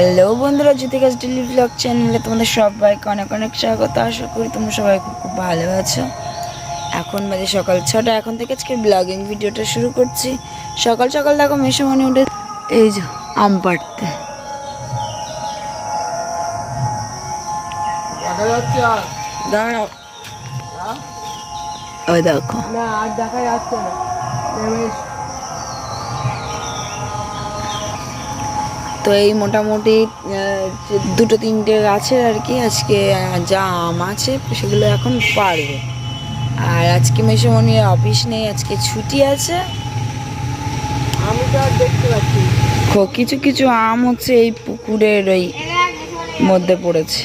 Hello বন্ধুরা জ্যোতিকাস daily blog চ্যানেলে তোমাদের সবাইকে অনেক অনেক স্বাগত। আশা করি তোমরা সবাই খুব খুব ভালো আছো। এখন বাজে সকাল ছটা এখন থেকে আজকে ব্লগিং ভিডিওটা শুরু করছি। সকাল সকাল দেখো মেশামণি উঠে এই যে আম পাড়তে। দাঁড়াও। ওই দেখো। না আর দেখা যাচ্ছে না। তো এই মোটামুটি দুটো তিনটে গাছের আর কি আজকে যা আম আছে সেগুলো এখন পারবে। আর আজকে মেশামণির অফিস নেই আজকে ছুটি আছে। আমি তো আর দেখতে পাচ্ছি কিছু কিছু আম হচ্ছে এই পুকুরের ওই মধ্যে পড়েছে।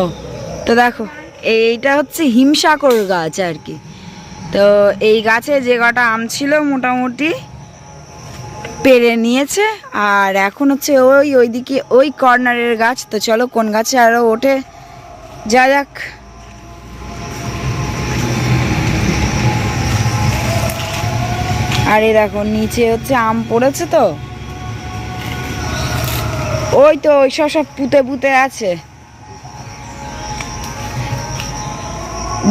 ও তো দেখো এইটা হচ্ছে হিমসাগর গাছ আর কি। তো এই গাছে যে কটা আম ছিল মোটামুটি পেরে নিয়েছে। আর এখন হচ্ছে ওই ওইদিকে ওই কর্নারের গাছ। তো চলো কোন গাছে আরও ওঠে? যা যাক। আর দেখো নিচে হচ্ছে আম পড়েছে তো। ওই তো ওই সব সব পুঁতে পুঁতে আছে।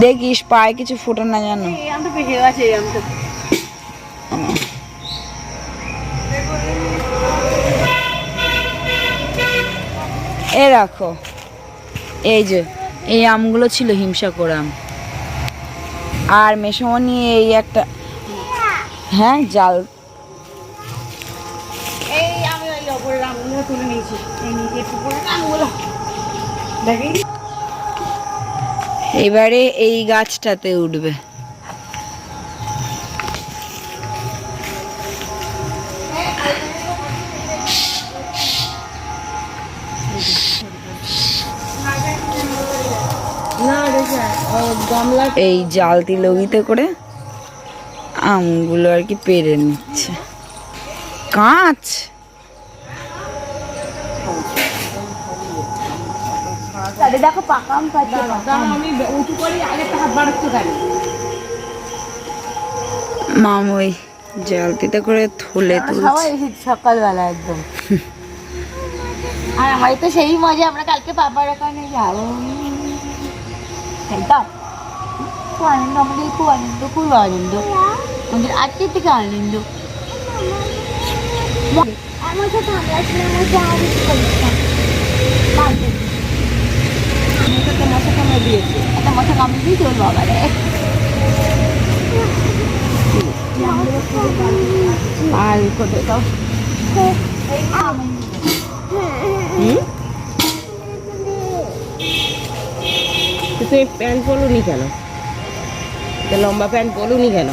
দেখিস পায়ে কিছু ফোটে না জানো এই আমটা পেকে গেছে এই আমটা এ রাখো। এই যে এই আমগুলো ছিল হিমসাকর আম। আর মেসমনি এই একটা হ্যাঁ জাল। এবারে এই গাছটাতে উঠবে। এই জালতি লগিতে করে আমগুলো আর কি পেরে নিচ্ছে। কাঁচ! দেখো পাকা আম আমি উঁচু করি আগে হাত জালতিতে থলে তুলছে। সকালবেলা একদম। আর আমার তো সেই মজা আমরা কালকে বাবার ওখানে যাব। তাই খুব আনন্দ আমাদের খুব আনন্দ খুব আনন্দ আমাদের আজকে থেকে আনন্দ একটা মশা কামড়া দিয়েছে একটা মশা কামড়ে দিয়ে চল বাবা আর কোথায় তো প্যান্ট কেন লম্বা প্যান্ট পরুনি কেন?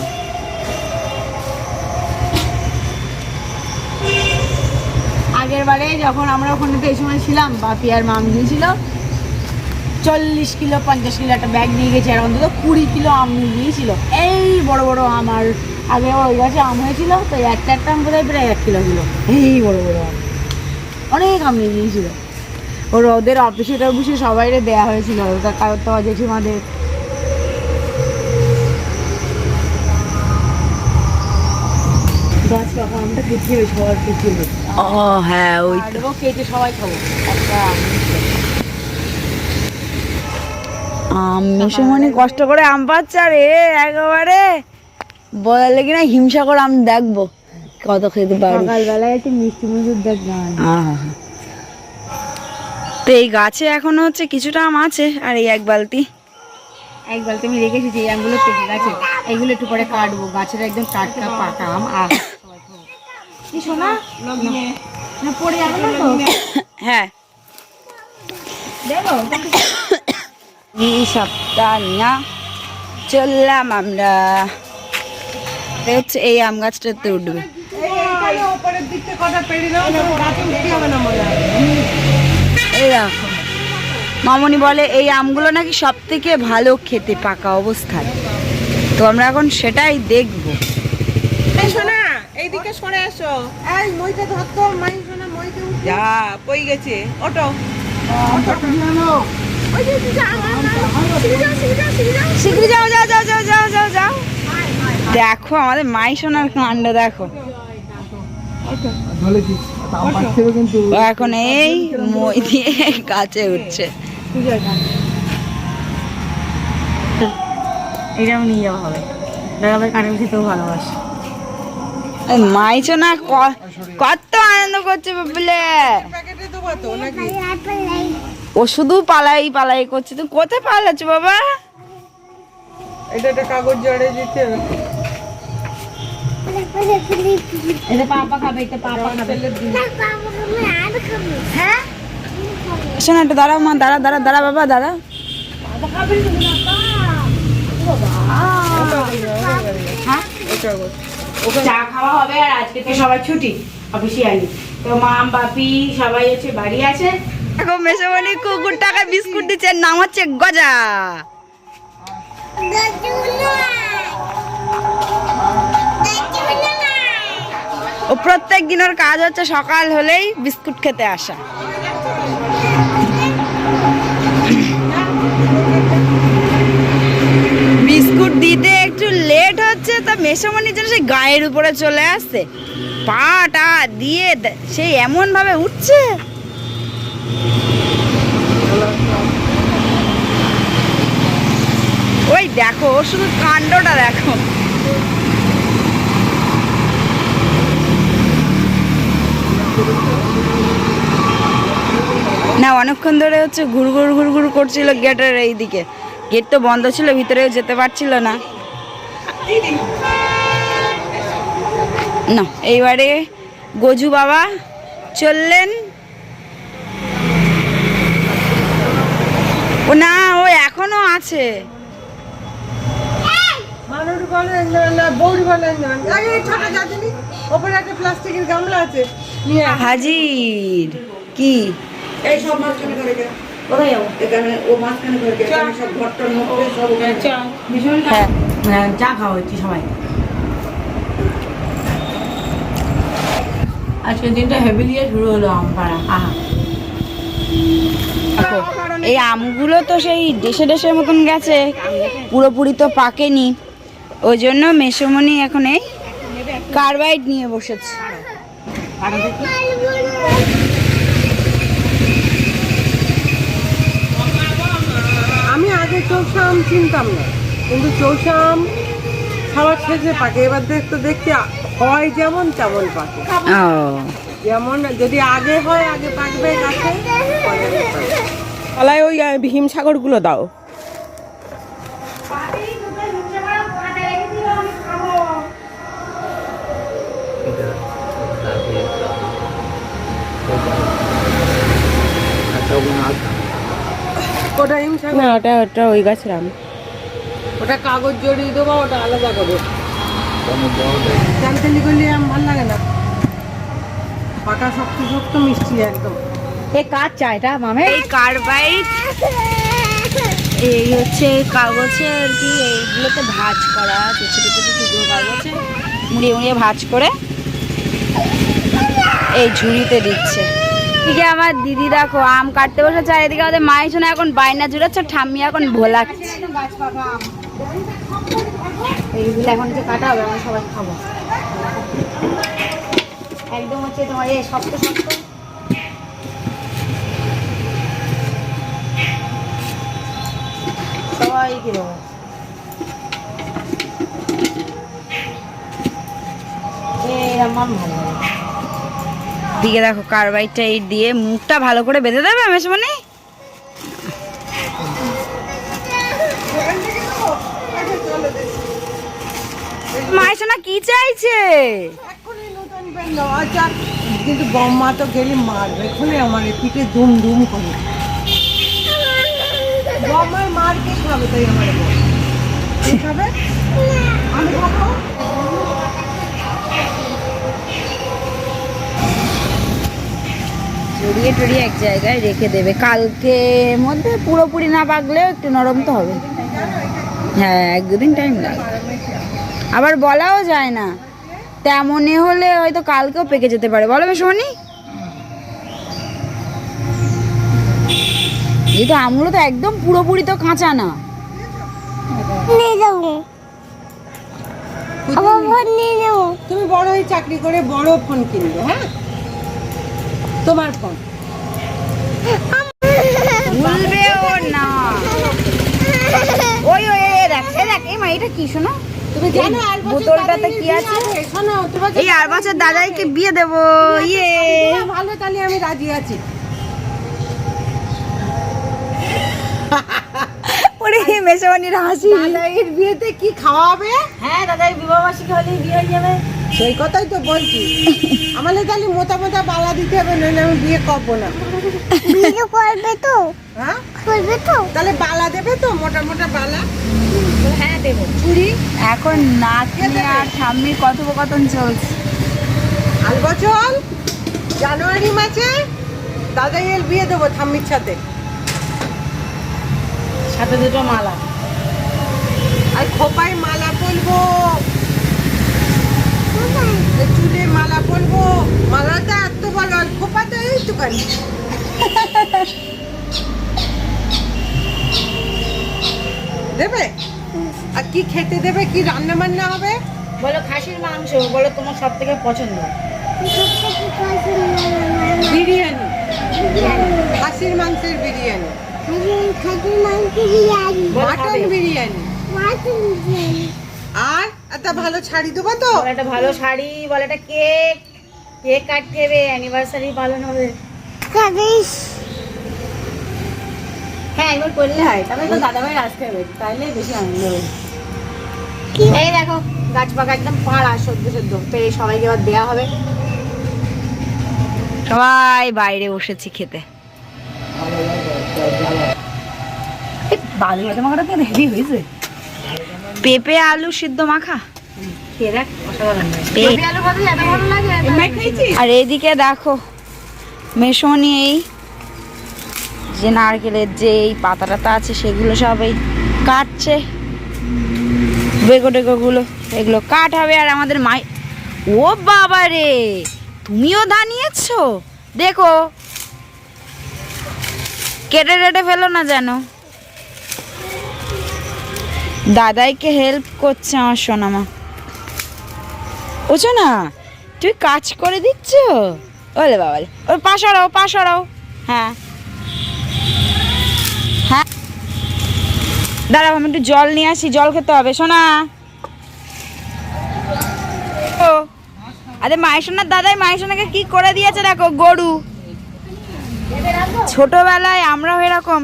আগের বারে যখন আমরা ওখানে এই সময় ছিলাম, বাপি আর মাম গিয়েছিল চল্লিশ কিলো, পঞ্চাশ কিলো একটা ব্যাগ নিয়ে গেছে, আর অন্তত কুড়ি কিলো আম নিয়ে গিয়েছিল। এই বড় বড় আম, আর আগে ওই গাছে আম হয়েছিল, তো একটা একটা আম বোধহয় প্রায় এক কিলো ছিল। এই বড় বড় আম। অনেক আম নিয়ে গিয়েছিল। ওর ওদের অফিসে টফিসে সবাইরে দেওয়া হয়েছিল কারোর তো জেঠিমাদের গাছ পাকা আমটা কেটে হবে সবার কেটে হবে ও হ্যাঁ ওই আর কেটে সবাই খাব আম মেশোমণি কষ্ট করে আম পাচ্ছে আর এ একেবারে। বলালে কিনা হিমসাগর আম দেখব কত খেতে পারি সকালবেলায় একটু মিষ্টি মজুর। তো এই গাছে এখনও হচ্ছে কিছুটা আম আছে আর এই এক বালতি। এক বালতি আমি রেখেছি যে এই আমগুলো পেকে গেছে এইগুলো একটু পরে কাটবো গাছের একদম টাটকা পাকা আম আহ। কি শোনা? না পড়ে যাবে না তো? হ্যাঁ। এই সপ্তাহ না চললাম আমরা। এ হচ্ছে এই আম গাছটাতে উঠবে। এই দেখো। মামনি বলে এই আমগুলো নাকি সব থেকে ভালো খেতে পাকা অবস্থায়। তো আমরা এখন সেটাই দেখব। এইদিকে সরে আসো। এই মইটা ধরতো মাই শোনা মইতে যা কই গেছে? অটো শিগগিরি যাও যাও যাও। যাও যাও যাও যাও দেখো আমাদের মাই সোনার কাণ্ড দেখো। এখন এই মই দিয়ে কাছে উঠছে। এটাও নিয়ে যাওয়া হবে। দাদাভাই কানের খেতেও ভালোবাসে। মাইছো না কত আনন্দ করছে বলে ও শুধু পালাই পালাই করছে। তুই কোথায় পালাচ্ছ বাবা? এটা একটা কাগজ জড়ে দিতে হ্যাঁ দাঁড়াও মা, দাঁড়া দাঁড়া দাঁড়া বাবা, দাঁড়া। চা খাওয়া হবে আর আজকে তো সবার ছুটি অফিসিয়ালি তো মা, বাপি সবাই হচ্ছে বাড়ি আছে। দেখো মেসোমণি কুকুর টাকা বিস্কুট দিচ্ছে নাম হচ্ছে গজা। ও প্রত্যেক দিনের কাজ হচ্ছে সকাল হলেই বিস্কুট খেতে আসা। বিস্কুট দিতে একটু লেট হচ্ছে, তা মেসোমণির জন্য সেই গায়ের উপরে চলে আসছে। পাটা দিয়ে সেই এমন ভাবে উঠছে। ওই দেখো, ওর শুধু কাণ্ডটা দেখো। না, অনেকক্ষণ ধরে হচ্ছে ঘুর ঘুর ঘুর ঘুর করছিল গেটের এই দিকে গেট তো বন্ধ ছিল ভিতরে যেতে পারছিল না। না এইবারে গজু বাবা চললেন। ও না ও এখনও আছে। হাজির কি? এই সব কোথায় যাব? এখানে ও মাঝখানে করে এখানে সব ঘরটার মধ্যে সব ওখানে। ভীষণ হ্যাঁ হ্যাঁ চা খাওয়া হচ্ছে সবাই। আজকের দিনটা হেভিলিয়ে শুরু হলো আম পাড়া। আহা। এই আমগুলো তো সেই দেশে দেশের মতন গেছে পুরোপুরি তো পাকেনি। ওই জন্য মেসমণি এখন এই কার্বাইড নিয়ে বসেছে আমি আগে চৌষা আম চিনতাম না। কিন্তু চৌষা আম খাবার শেষে পাকে এবার দেখ তো দেখতে হয় যেমন তেমন পাকে ও। যেমন যদি আগে হয় আগে পাকবে গাছে। তলায় ওই ভীম সাগরগুলো দাও। ওটা হিম সাগর না ওটা ওটা ওই গাছের আম ওটা কাগজ জড়িয়ে দেবো ওটা আলাদা করব। চালতালি করলে আম ভালো লাগে না। পাকা শক্ত শক্ত মিষ্টি একদম। এ কাজ চা এটা মামে? এই কার্বাইড। এই হচ্ছে কাগজে আর কি এইগুলোতে ভাজ করা আছে ছোটো ছোটো টুকরো কাগজে। মুড়িয়ে মুড়িয়ে ভাজ করে এই ঝুড়িতে দিচ্ছে। এদিকে আমার দিদি দেখো, আম কাটতে বসেছে, আর এদিকে আমাদের মায়ের জন্য এখন বায়না জুড়াচ্ছে, ঠাম্মি এখন ভোলাচ্ছে। এইগুলো এখন কাটা হবে, আমরা সবাই খাব। একদম হচ্ছে তোমার এই আমার ভালো দিকে দেখো কার্বাইডটা এই দিয়ে মুখটা ভালো করে বেঁধে দেবে মেসমনি মায়ের সোনা কি চাইছে? কিন্তু বম্মা তো গেলে মারবে এখনই আমার পিঠে দুম দুম করে। বম্মার মার কে খাবে তাই আমার খাবে? আমি খাব? জড়িয়ে টড়িয়ে এক জায়গায় রেখে দেবে। কালকে মধ্যে পুরোপুরি না পাকলেও একটু নরম তো হবে। হ্যাঁ এক দুদিন টাইম লাগবে আবার বলাও যায় না। তেমনই হলে হয়তো কালকেও পেকে যেতে পারে। বলো মেশমনি যেহেতু আমগুলো তো একদম পুরোপুরি তো কাঁচা না। তুমি বড় হয়ে চাকরি করে বড় ফোন কিনবে হ্যাঁ? তোমার ফোন। ভুলবে ও না। ওই ওই দেখ দেখ এই মা এটা কি শোনো? তুমি জানো বোতলটাতে কি বিয়ে আছে? হবে? শোনো তোমার এই আর বছর দাদাইকে বিয়ে দেবো ইয়ে। ভালো তাহলে আমি রাজি আছি। ওরে মেশাবানির হাসি। দাদাইয়ের বিয়েতে কি খাওয়াবে? হ্যাঁ দাদাই বিবাহবার্ষিকী হলেই বিয়ে হয়ে যাবে। সেই কথাই তো বলছি। আমাদের তাহলে মোটা মোটা বালা দিতে হবে নইলে আমি বিয়ে করব না। ভিডিও করবে তো? হ্যাঁ? করবে তো? তাহলে বালা দেবে তো মোটা মোটা বালা? হ্যাঁ দেবো। চুড়ি? এখন নাতনি আর ঠাম্মির কথোপকথন চলছে। আর বছর জানুয়ারি মাসে দাদাইয়ের বিয়ে দেবো ঠাম্মির সাথে। সাথে দুটো মালা। আর খোপায় মালা পরবো চুলে মালা পরবো মালাটা এত ভালো আর খোপাটা এইটুকানি। দেবে? আর কি খেতে দেবে কি রান্না বান্না হবে? বলো খাসির মাংস বলো তোমার সব থেকে পছন্দ। বিরিয়ানি। খাসির মাংসের বিরিয়ানি। মাটন বিরিয়ানি। মাটন বিরিয়ানি। একটা ভালো শাড়ি দেবো তো? একটা ভালো শাড়ি বলো একটা কেক। কেক কাটতে হবে অ্যানিভার্সারি পালন হবে। হ্যাঁ একবার করলে হয়। তবে তো দাদাভাই আসতে হবে তাইলে বেশি আনন্দ হবে। এই দেখো গাছ পাকা একদম পাড়া সদ্য সদ্য। পেরে সবাইকে এবার দেওয়া হবে। সবাই বাইরে বসেছি খেতে। বালুগুলোতে মাখাটা তো হেভি হয়েছে। পেঁপে আলু সিদ্ধ মাখা। আর এইদিকে দেখো মেশনি এই যে নারকেলের যে এই পাতা টাতা আছে সেগুলো সব এই কাটছে। বেগো টেগোগুলো এগুলো কাট হবে আর আমাদের মাই ও বাবা রে তুমিও দাঁড়িয়েছো দেখো কেটে টেটে ফেলো না যেন। দাদাইকে হেল্প করছে আমার সোনামা। বুঝছ না, তুই কাজ করে দিচ্ছ? ওলে বাবা ওই পাশাড়াও পাশাড়াও হ্যাঁ। হ্যাঁ। দাঁড়াও, আমি একটু জল নিয়ে আসি, জল খেতে হবে শোনা ও। আরে মায়ের দাদাই মায়ের সোনাকে কি করে দিয়েছে দেখো, গরু। ছোটবেলায় আমরাও এরকম।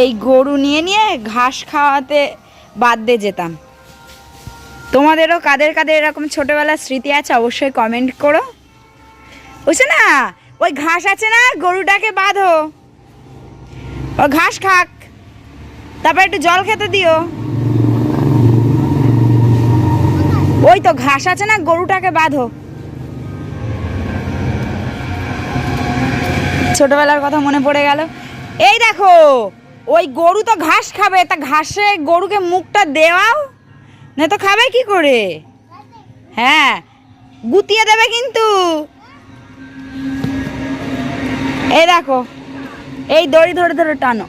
এই গরু নিয়ে নিয়ে ঘাস খাওয়াতে বাদ দিয়ে যেতাম। তোমাদেরও কাদের কাদের এরকম ছোটোবেলার স্মৃতি আছে অবশ্যই কমেন্ট করো। বুঝছ না, ওই ঘাস আছে না, গরুটাকে বাঁধো। ও ঘাস খাক, তারপর একটু জল খেতে দিও। ওই তো ঘাস আছে না, গরুটাকে বাঁধো। ছোটবেলার কথা মনে পড়ে গেল। এই দেখো, ওই গরু তো ঘাস খাবে, তা ঘাসে গরুকে মুখটা দেওয়াও? না তো খাবে কি করে? হ্যাঁ গুতিয়ে দেবে কিন্তু। এই দেখো, এই দড়ি ধরে ধরে টানো।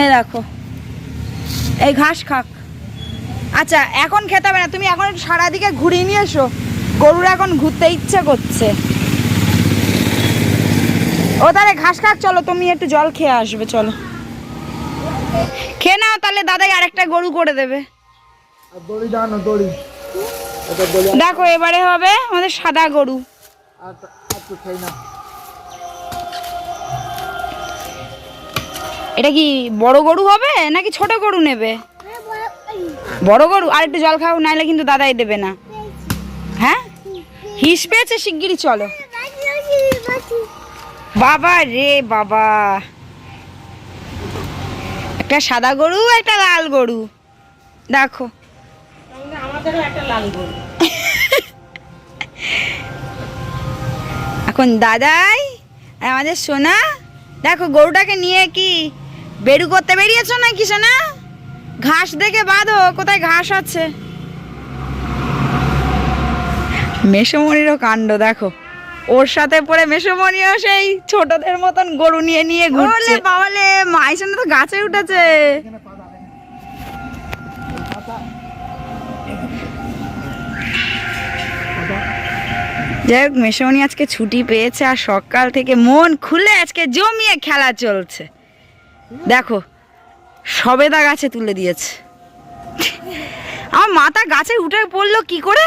এই দেখো, এই ঘাস খাক। আচ্ছা এখন খেতে হবে না, তুমি এখন সারাদিকে ঘুরিয়ে নিয়ে এসো। গরুর এখন ঘুরতে ইচ্ছে করছে। ও তাহলে ঘাস খাক চলো তুমি একটু জল খেয়ে আসবে চলো। খেয়ে নাও তাহলে দাদাই আরেকটা গরু করে দেবে। দেখো এবারে হবে আমাদের সাদা গরু। আর আর তো খাই না। এটা কি বড় গরু হবে নাকি ছোট গরু নেবে? বড় গরু আর একটু জল খাও নাইলে কিন্তু দাদাই দেবে না। হ্যাঁ? হিস পেয়েছে শিগগিরই চলো। বাবা রে বাবা। একটা সাদা গরু, একটা লাল গরু। দেখো। এখন দাদাই আর আমাদের সোনা, দেখো গরুটাকে নিয়ে কি বেরু করতে বেরিয়েছো নাকি সোনা? ঘাস দেখে বাঁধো, কোথায় ঘাস আছে? মেসমণিরও কাণ্ড, দেখো। ওর সাথে পরে মেসমণিও সেই ছোটদের মতন গরু নিয়ে নিয়ে ঘুরছে। বাবালে মাই সোনা তো গাছে উঠেছে। যাই হোক আজকে ছুটি পেয়েছে আর সকাল থেকে মন খুলে আজকে জমিয়ে খেলা চলছে। দেখো সবেদা গাছে তুলে দিয়েছে। আমার মাথা গাছে উঠে পড়ল কি করে?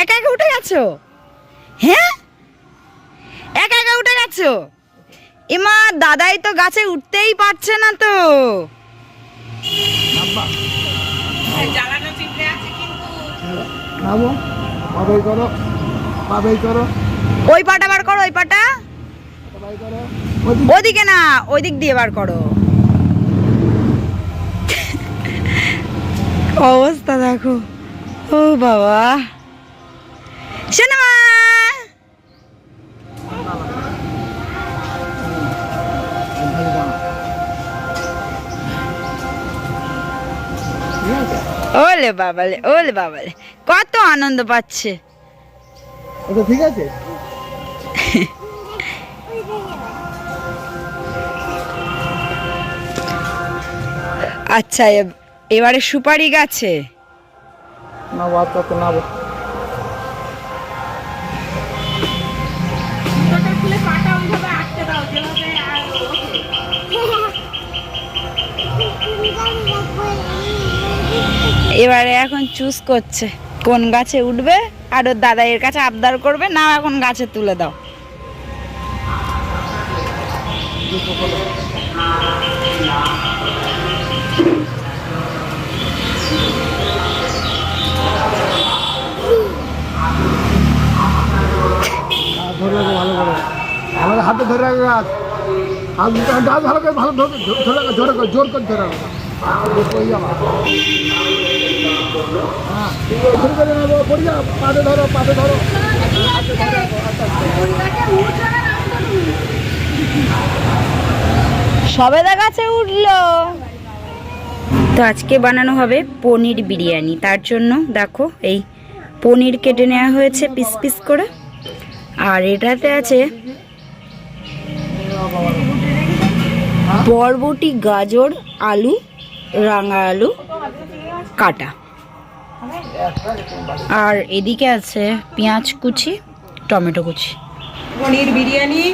একা একা উঠে গেছো? হ্যাঁ? একা একা উঠে গেছো এমা দাদাই তো গাছে উঠতেই পারছে না তো। নামো। পাবেই করো। পাবেই করো। ওই পাটা বার করো ওই পাটা। ওদিকে না ওই দিক দিয়ে বার করো। অবস্থা দেখো। ও বাবা। শোনো ওলে বাবালে ওলে বাবালে কত আনন্দ পাচ্ছে। ঠিক আছে? আচ্ছা এবারে সুপারি গাছে। না বাচ্চা তো নাবো এবারে এখন চুজ করছে কোন গাছে উঠবে আর ওর দাদা এর কাছে আবদার করবে না এখন গাছে তুলে দাও। হাত ধরে রাখো ভালো করে ভালো জোর করে ধরে রাখো। দেখো এই আমার করে নেব পড়ি যাও পাতে ধরো পাতে ধরো সবেদা গাছে উঠল। তো আজকে বানানো হবে পনির বিরিয়ানি। তার জন্য দেখো, এই পনির কেটে নেওয়া হয়েছে পিস পিস করে। আর এটাতে আছে বরবটি, গাজর, আলু রাঙা আলু কাটা। আর এদিকে আছে পেঁয়াজ কুচি টমেটো কুচি। পনির বিরিয়ানি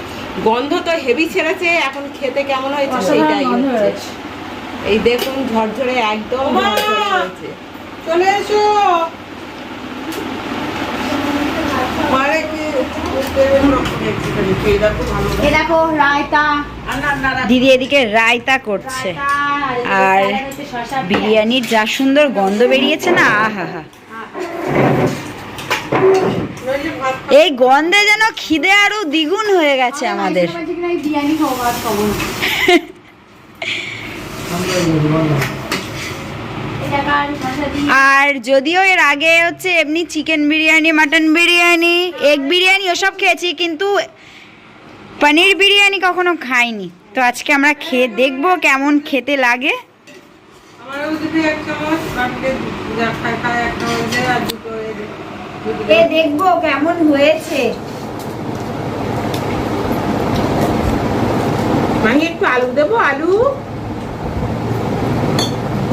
গন্ধ তো হেভি ছেড়েছে এখন খেতে কেমন হয়েছে সেটাই হচ্ছে। এই দেখুন ঝরঝরে একদম চলে এসো! দিদি এদিকে রায়তা করছে। আর বিরিয়ানির যা সুন্দর গন্ধ বেরিয়েছে না আহা হা এই গন্ধে যেন খিদে আরও দ্বিগুণ হয়ে গেছে আমাদের আর যদিও এর আগে হচ্ছে এমনি chicken biryani mutton biryani egg biryani ওসব খেয়েছি কিন্তু পনির বিরিয়ানি কখনো খাইনি। তো আজকে আমরা খেয়ে দেখব কেমন খেতে লাগে। দেখব কেমন হয়েছে। একটু আলু দেবো আলু?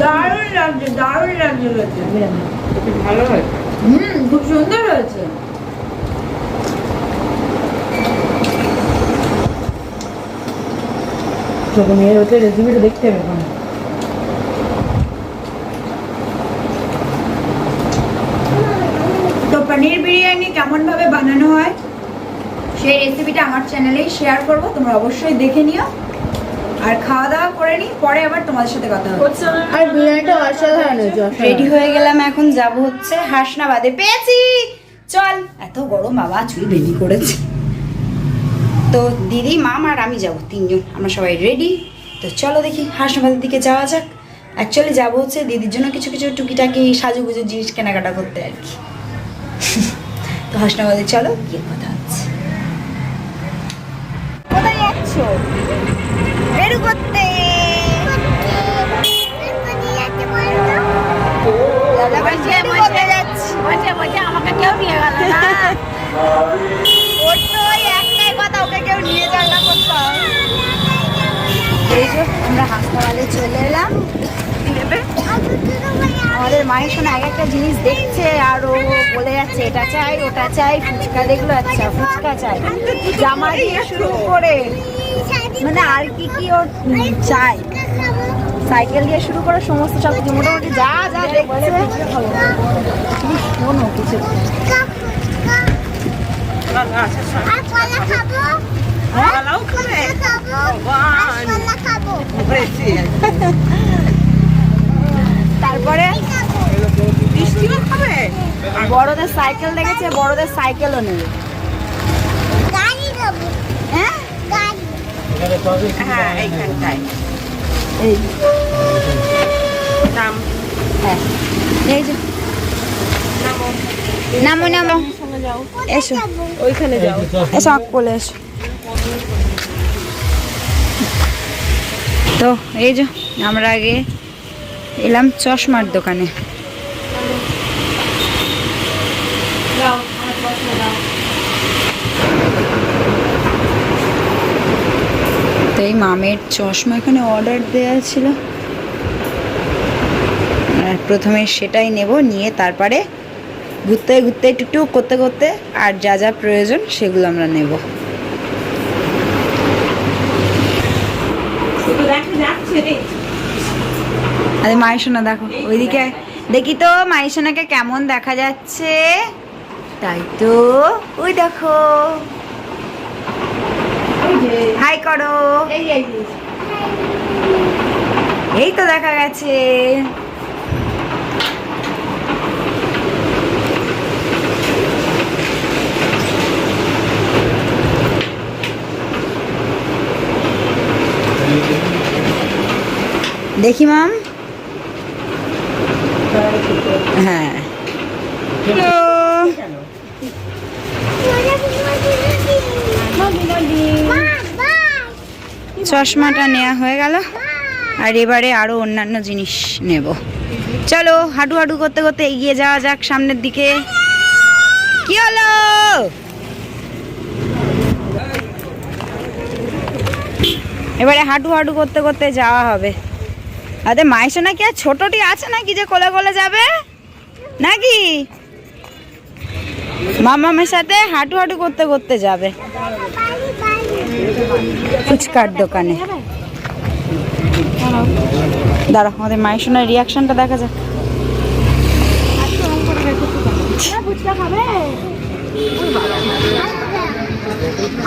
দারুণ লাগছে দারুণ লাগছে ভালো হয় হুম খুব সুন্দর হয়েছে। হচ্ছে রেসিপিটা দেখতে হবে এখন। তো পনির বিরিয়ানি কেমন ভাবে বানানো হয় সেই রেসিপিটা আমার চ্যানেলেই শেয়ার করব তোমরা অবশ্যই দেখে নিও। আর খাওয়া দাওয়া করে নি পরে আবার তোমাদের সাথে কথা হবে। আর বিরিয়ানিটা অসাধারণ হয়েছে রেডি হয়ে গেলাম এখন যাব হচ্ছে হাসনাবাদে। পেয়েছি! চল! এত গরম বাবা চুল বেবি করেছে। তো দিদি মাম আর আমি যাব তিনজন। আমরা সবাই রেডি তো চলো দেখি হাসনাবাদের দিকে যাওয়া যাক। অ্যাকচুয়ালি যাব হচ্ছে দিদির জন্য কিছু কিছু টুকিটাকি সাজুগুজু জিনিস কেনাকাটা করতে আর কি। তো হাসনাবাদে চলো গিয়ে কথা হচ্ছে। কোথায় যাচ্ছ? বেরু করতে। আমাকে কেউ নিয়ে গেল না। ওকে কেউ নিয়ে যায় না কোথাও। এই যে আমরা হাসপাতালে চলে এলাম। আমাদের মায়ের সঙ্গে এক একটা জিনিস দেখছে আর ও বলে যাচ্ছে এটা চাই ওটা চাই ফুচকা দেখল আচ্ছা ফুচকা চাই। জামা দিয়ে শুরু করে। মানে আর কি কি উম, চাই সাইকেল দিয়ে শুরু করে সমস্ত সব মোটামুটি যা যা দেখছে। শোনো কিছু। তারপরে বড়দের সাইকেল দেখেছে বড়দের সাইকেলও নেবে হ্যাঁ এইখানটায়। এই দাম হ্যাঁ। এই যে। নামো নামো। এসো। ওইখানে যাও। এসো আক এসো। তো এই যে আমরা আগে এলাম চশমার দোকানে। তো এই মামের চশমা এখানে অর্ডার দেওয়া ছিল। আর প্রথমে সেটাই নেব নিয়ে তারপরে ঘুরতে ঘুরতে টুকটুক করতে করতে আর যা যা প্রয়োজন সেগুলো আমরা নেব। দেখা যাচ্ছে আরে মায়ের দেখো ওইদিকে দেখি তো মায়েসোনাকে কেমন দেখা যাচ্ছে। তাই তো ওই দেখো। হাই করো। এই তো দেখা গেছে। দেখি, মাম। হ্যাঁ। চশমাটা নেওয়া হয়ে গেল। আর এবারে আরও অন্যান্য জিনিস নেব। চলো, হাঁটু হাঁটু করতে করতে এগিয়ে যাওয়া যাক সামনের দিকে। কি হলো? এবারে হাঁটু হাঁটু করতে করতে যাওয়া হবে। আরে মাইশো নাকি আর ছোটটি আছে নাকি যে কোলে কোলে যাবে? নাকি? মামামের সাথে হাঁটু হাঁটু করতে করতে যাবে। ফুচকার দোকানে। দাঁড়া, আমাদের মায়ের রিয়াকশনটা দেখা যাক।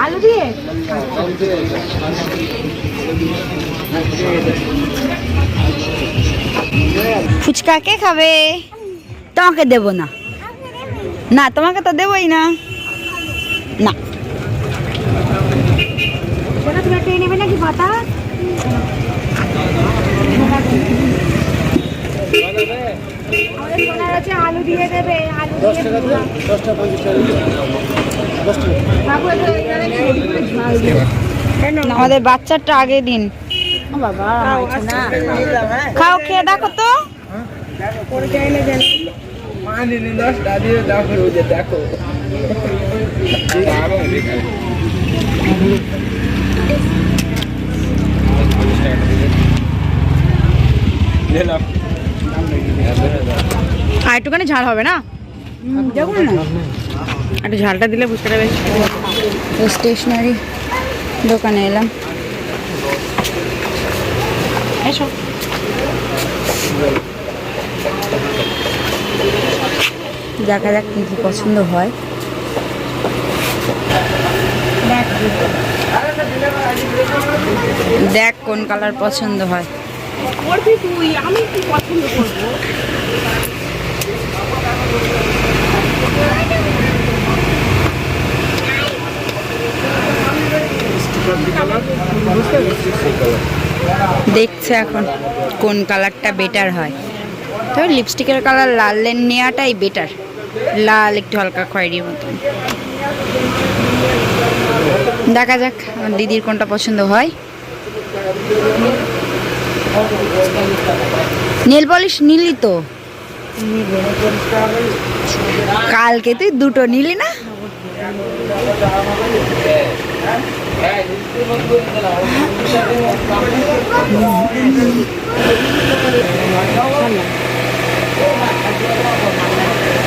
আলু দিয়ে? ফুচকা কে খাবে? তোমাকে দেব না। না, তোমাকে তো দেবই না। না। আলু দিয়ে দেবে আলু আমাদের বাচ্চাটা আগে দিন। বাবা খাও খেয়ে দেখো তো। আর একটুখানি ঝাল হবে না? দেখুন না। একটু ঝালটা দিলে বুঝতে পারবে। স্টেশনারি দোকানে এলাম। এসো। দেখা যাক কি কি পছন্দ হয়। দেখ। কোন কালার পছন্দ হয়। করবি তুই আমি কি পছন্দ করব? দেখছে এখন, কোন কালারটা বেটার হয়। তবে লিপস্টিকের কালার লাল নেওয়াটাই বেটার লাল একটু হালকা খয়েরির মতন। দেখা যাক দিদির কোনটা পছন্দ হয়। নেল পলিশ নিলি তো। কালকে তুই দুটো নিলি না?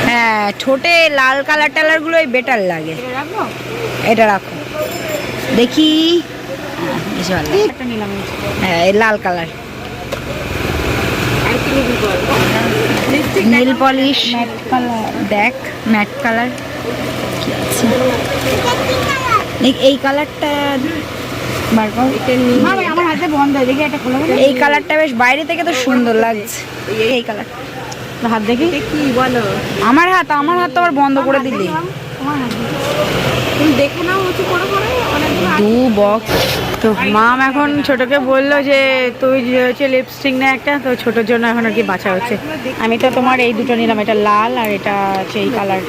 হ্যাঁ ঠোঁটে লাল কালার টালার গুলোই বেটার লাগে। এটা রাখো। দেখি। হ্যাঁ, লাল কালার নীল পলিশ ম্যাট কালার দেখ ম্যাট কালার কি আছে? এই- এই কালারটা বার কর। আমার হাতে বন্ধ দেখি একটা খুলে এই কালারটা বেশ বাইরে থেকে তো সুন্দর লাগছে। এই কালার হাত দেখি। কি বলো? আমার হাত আমার হাত তো আবার বন্ধ করে দিলি। দেখি। তুমি দেখে নাও উঁচু করে করে দু বক্স তো মাম এখন ছোটকে বলল যে তুই যে হচ্ছে লিপস্টিক না একটা তো ছোটোর জন্য এখন আর কি বাছা হচ্ছে। আমি তো তোমার এই দুটো নিলাম এটা লাল আর এটা হচ্ছে এই কালার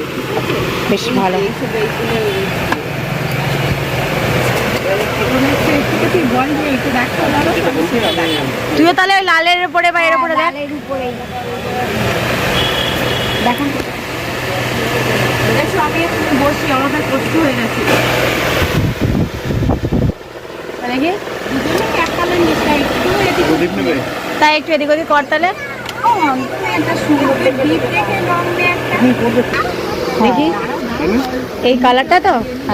বেশ ভালো এইসব এইগুলো বল যে একটু দেখো দাঁড়ো সেটা দেখাবো তুইও তাহলে ওই লালের উপরে বা এর উপরে দেখ। আমি এখানে বসি আমাদের কষ্ট হয়ে গেছে। নিচে তাই একটু এদিক ওদিক কর তাহলে। একটা সুন্দর ডিপ দেখে দেখি। এই কালারটা তো?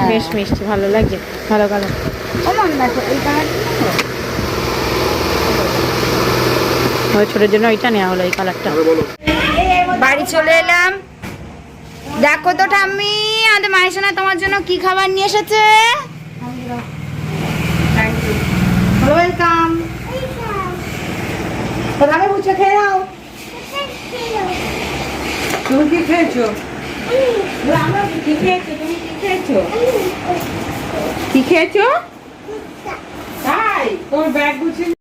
বেশ মিষ্টি ভালো লাগছে। ভালো কালার। ওই ছোটোর জন্য ওইটা নেওয়া হলো এই কালারটা। বাড়ি চলে এলাম। দেখো তো ঠাম্মি আমাদের মায়ের সোনা তোমার জন্য কি খাবার নিয়ে এসেছে? ওয়েলকাম আমি বুঝে খেয়ে নাও। তুমি কি খেয়েছো? আমরা কি খেয়েছো? তুমি কি খেয়েছো? কি খেয়েছো? তাই তোর ব্যাগ গুছিয়ে